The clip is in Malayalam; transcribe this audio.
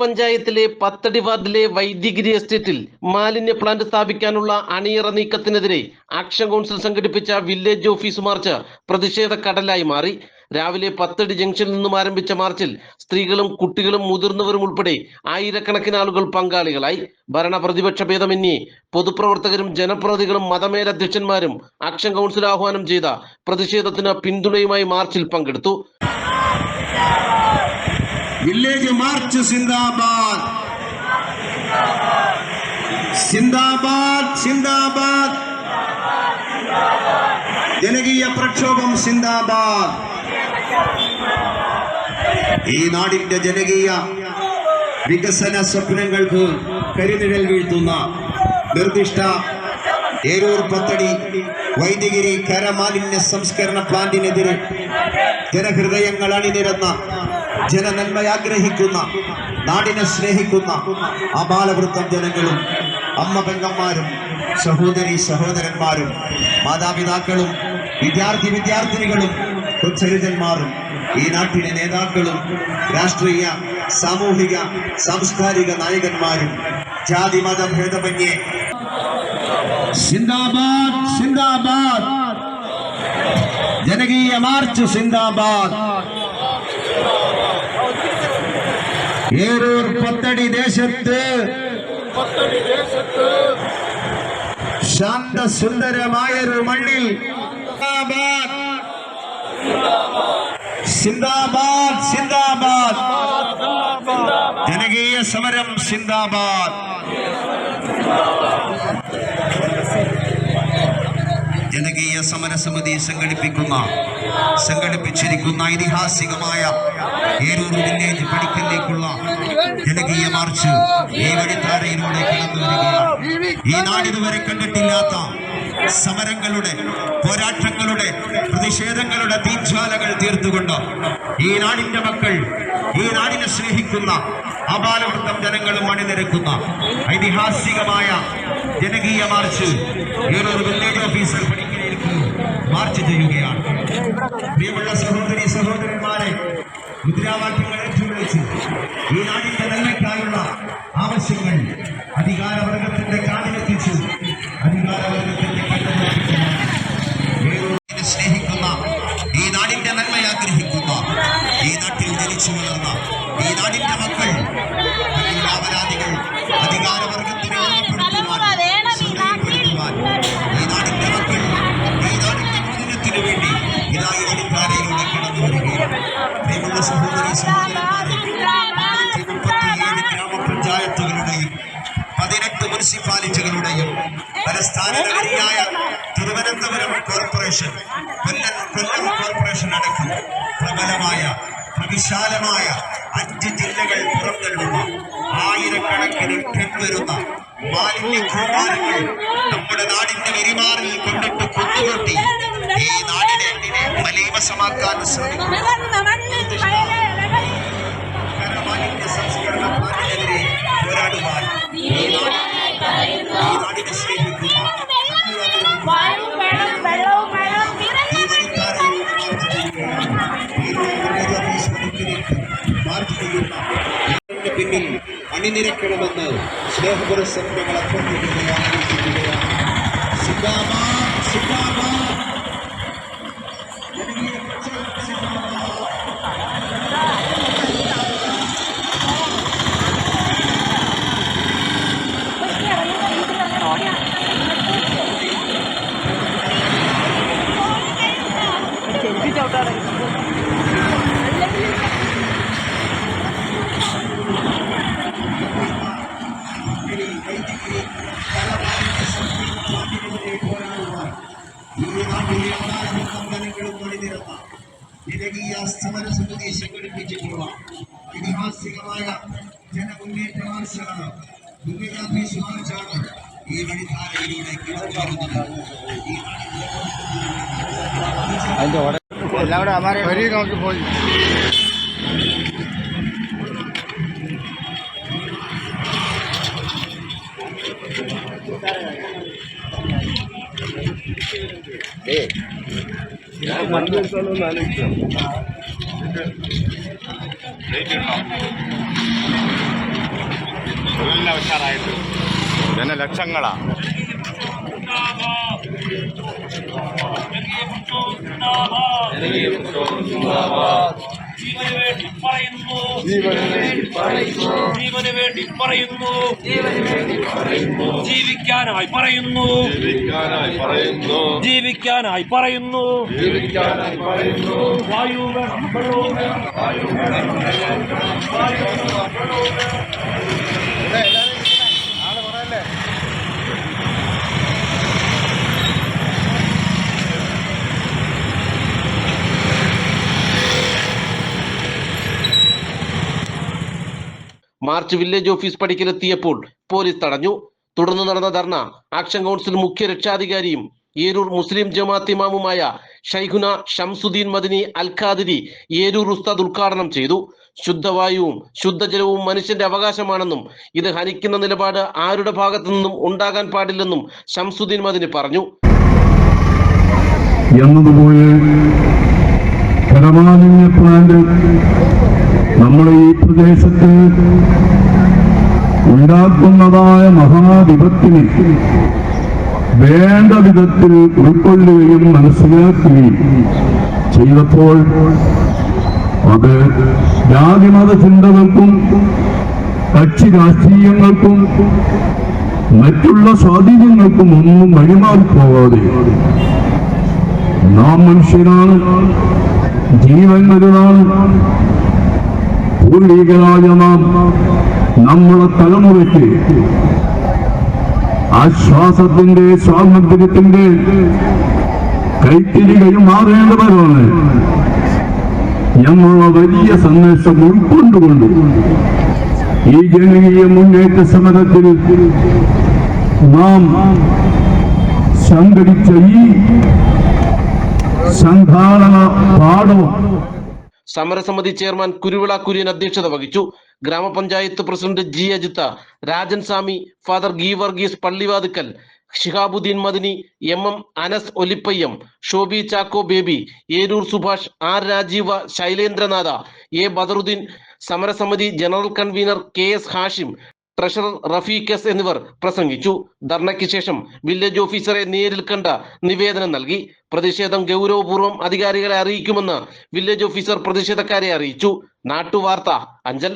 പഞ്ചായത്തിലെ പത്തടി വാർഡിലെ വൈദ്യഗിരി എസ്റ്റേറ്റിൽ മാലിന്യ പ്ലാന്റ് സ്ഥാപിക്കാനുള്ള അണിയറ നീക്കത്തിനെതിരെ ആക്ഷൻ കൗൺസിൽ സംഘടിപ്പിച്ച വില്ലേജ് ഓഫീസ് മാർച്ച് പ്രതിഷേധ കടലായി മാറി. രാവിലെ പത്തടി ജംഗ്ഷനിൽ നിന്നും ആരംഭിച്ച മാർച്ചിൽ സ്ത്രീകളും കുട്ടികളും മുതിർന്നവരും ഉൾപ്പെടെ ആയിരക്കണക്കിന് ആളുകൾ പങ്കാളികളായി. ഭരണ പ്രതിപക്ഷ ഭേദമന്യേ പൊതുപ്രവർത്തകരും ജനപ്രതിനിധികളും മതമേലധ്യക്ഷന്മാരും ആക്ഷൻ കൗൺസിൽ ആഹ്വാനം ചെയ്ത പ്രതിഷേധത്തിന് പിന്തുണയുമായി മാർച്ചിൽ പങ്കെടുത്തു. വില്ലേജ് മാർച്ച് സിന്ദാബാദ്. സിന്ദാബാദ് സിന്ദാബാദ്. ജനകീയ പ്രക്ഷോഭം സിന്ദാബാദ്. ഈ നാടിന്റെ ജനകീയ വികസന സ്വപ്നങ്ങൾക്ക് കരുനിഴൽ വീഴ്ത്തുന്ന നിർദ്ദിഷ്ട ഏരൂർ പത്തടി വൈദ്യഗിരി കരമാലിന്യ സംസ്കരണ പ്ലാന്റിനെതിരെ ജനഹൃദയങ്ങൾ അണിനിരന്ന ജനനന്മ ആഗ്രഹിക്കുന്ന നാടിനെ സ്നേഹിക്കുന്ന ആ ബാലവൃത്തം ജനങ്ങളും അമ്മ പെങ്ങന്മാരും സഹോദരി സഹോദരന്മാരും മാതാപിതാക്കളും വിദ്യാർത്ഥി വിദ്യാർത്ഥിനികളും കൊച്ചരിതന്മാരും ഈ നാട്ടിലെ നേതാക്കളും രാഷ്ട്രീയ സാമൂഹിക സാംസ്കാരിക നായകന്മാരും ജാതി മത ഭേദമന്യേ. ജനകീയ മാർച്ച് സിന്ദാബാദ്. ഏരൂർ പത്തടി ദേശത്ത് ശാന്തസുന്ദരമായൊരു മണ്ണിൽ സിന്ദാബാദ് സിന്ദാബാദ്. ജനകീയ സമരം സിന്ദാബാദ്. ജനകീയ സമരസമിതി സംഘടിപ്പിക്കുന്ന സംഘടിപ്പിച്ചിരിക്കുന്ന ഐതിഹാസികമായ ഏരൂർ വില്ലേജ് പടിക്കലിലേക്കുള്ള ജനകീയ മാർച്ച് ഈ വഴിത്താരയിലൂടെ കടന്നു വരികയാണ്. ഈ നാടിതുവരെ കണ്ടിട്ടില്ലാത്ത സമരങ്ങളുടെ പോരാട്ടങ്ങളുടെ പ്രതിഷേധങ്ങളുടെ തീജ്വാലകൾ തീർത്തുകൊണ്ട് ഈ നാടിന്റെ മക്കൾ ഈ നാടിനെ സ്നേഹിക്കുന്ന അപാലവൃത്തം ജനങ്ങളും അണിനിരക്കുന്ന ഐതിഹാസികമായ ജനകീയ മാർച്ച് ഏതൊരു വില്ലേജ് ഓഫീസർ പടിക്കലേക്ക് മാർച്ച് ചെയ്യുകയാണ്. പ്രിയമുള്ള സഹോദരി സഹോദരന്മാരെ മുദ്രാവാക്യങ്ങൾ ഏറ്റുവിളിച്ച് ഈ നാടിന്റെ നന്മയ്ക്കായുള്ള ആവശ്യങ്ങൾ അധികാരവർഗത്തിന്റെ പതിനെട്ട് മുനിസിപ്പാലിറ്റികളുടെയും തലസ്ഥാന നഗരിയായ തിരുവനന്തപുരം കോർപ്പറേഷൻ കൊല്ലം കൊല്ലം കോർപ്പറേഷൻ അടക്കം പ്രബലമായ വിശാലമായ അഞ്ച് ജില്ലകൾ പുറന്തള്ളുന്ന ആയിരക്കണക്കിന് ടൺ വരുന്ന മാലിന്യ കൂമാരങ്ങൾ നമ്മുടെ നാടിന്റെ വിരിമാറിൽ കൊണ്ടിട്ട് കൊന്നുകൂട്ടി ഈ നാടിനെ മലീമസമാക്കാൻ ശ്രമിക്കുന്നു. ഇതിന്റെ അണിനിരക്കണമെന്ന് കൊണ്ടുവരികയാണ് അഭ്യർത്ഥിക്കുകയാണ് ആഗ്രഹിക്കുകയാണ്. സിന്ദാബാദ്, സിന്ദാബാദ്. ജനകീയ പ്രക്ഷോഭം സിന്ദാബാദ്. സംസ്കരണ പ്ലാന്റിനെതിരെ പോരാടുവാൻ ഈ നാട്ടിലെ അനാഥ ജനങ്ങളും അണിനിരന്ന ജനകീയ സമരസമിതി സംഘടിപ്പിച്ചിട്ടുള്ള ഐതിഹാസികമായ ജനമുന്നേറ്റ മാർച്ചാണ് വിദ്യാഭ്യാസ മാർച്ചാണ് ഈ വഴിധാരയിലൂടെ കടന്നു വരുന്നത് ഈ വണ്ടി എടുത്താലൊന്ന് ആലോചിക്കാം നല്ല ഉഷാറായിട്ട് ജനലക്ഷങ്ങളാ ജനകീയ ജീവന് വേണ്ടി പറയുന്നു. ജീവന് വേണ്ടി പറയുന്നു. ജീവിക്കാനായി പറയുന്നു. ജീവിക്കാനായി പറയുന്നു. വായു വേണം വെള്ളവും വേണം. വായു വേണം വായു വേണം വെള്ളവും വേണം മാർച്ച് വില്ലേജ് ഓഫീസ് പടിക്കലെത്തിയപ്പോൾ പോലീസ് തടഞ്ഞു. തുടർന്ന് നടന്ന ധർണ. ആക്ഷൻ കൗൺസിൽ മുഖ്യ രക്ഷാധികാരിയും ഏരൂർ മുസ്ലിം ജമാഅത്ത് ഇമാമുമായ ഷൈഖുന ഷംസുദ്ദീൻ മദിനി അൽ ഖാദിരി ഏരൂർ ഉസ്താദ് ഉദ്ഘാടനം ചെയ്തു. ശുദ്ധവായുവും ശുദ്ധജലവും മനുഷ്യന്റെ അവകാശമാണെന്നും ഇത് ഹനിക്കുന്ന നിലപാട് ആരുടെ ഭാഗത്തു നിന്നും ഉണ്ടാകാൻ പാടില്ലെന്നും ഷംസുദ്ദീൻ മദിനി പറഞ്ഞു. എന്നതുപോലെ നമ്മുടെ ഈ പ്രദേശത്ത് ഉണ്ടാക്കുന്നതായ മഹാവിപത്തിന് വേണ്ട വിധത്തിൽ ഉൾക്കൊള്ളുകയും മനസ്സിലാക്കുകയും ചെയ്തപ്പോൾ അത് ജാതിമത ചിന്തകൾക്കും കക്ഷി രാഷ്ട്രീയങ്ങൾക്കും മറ്റുള്ള സ്വാധീനങ്ങൾക്കും ഒന്നും വഴിമാറിപ്പോകാതെ നാം മനുഷ്യരാണ് ജീവൻ വലുതാണ് പൂർവികരായ നാം നമ്മുടെ തലമുറയ്ക്ക് ആശ്വാസത്തിന്റെ സ്വാതന്ത്ര്യത്തിന്റെ കൈത്തിരി കൈമാറേണ്ടവരാണ് എന്നുള്ള വലിയ സന്ദേശം ഉൾക്കൊണ്ടുകൊണ്ട് ഈ ജനകീയ മുന്നേറ്റ സമരത്തിൽ നാം സംഘടിച്ച ഈ സംഘാടന പാഠം സമരസമിതി ചെയർമാൻ കുരുവിള കുര്യൻ അധ്യക്ഷത വഹിച്ചു. ഗ്രാമപഞ്ചായത്ത് president G Ajitha Rajan Swami father GI Varghese Pallivathukkal Shihabuddin Madani M M Anas Olippayyam Shobi Chacko Baby Eroor Subhash R Rajeeva Sailendranatha A Badaruddin സമരസമിതി general convener K S Hashim treasurer Rafeeq S എന്നിവർ പ്രസംഗിച്ചു. ധർണയ്ക്ക് ശേഷം വില്ലേജ് ഓഫീസറെ നേരിൽ കണ്ട നിവേദനം നൽകി. പ്രതിഷേധം ഗൗരവപൂർവം അധികാരികളെ അറിയിക്കുമെന്ന് വില്ലേജ് ഓഫീസർ പ്രതിഷേധക്കാരെ അറിയിച്ചു. നാട്ടുവാർത്ത അഞ്ചൽ.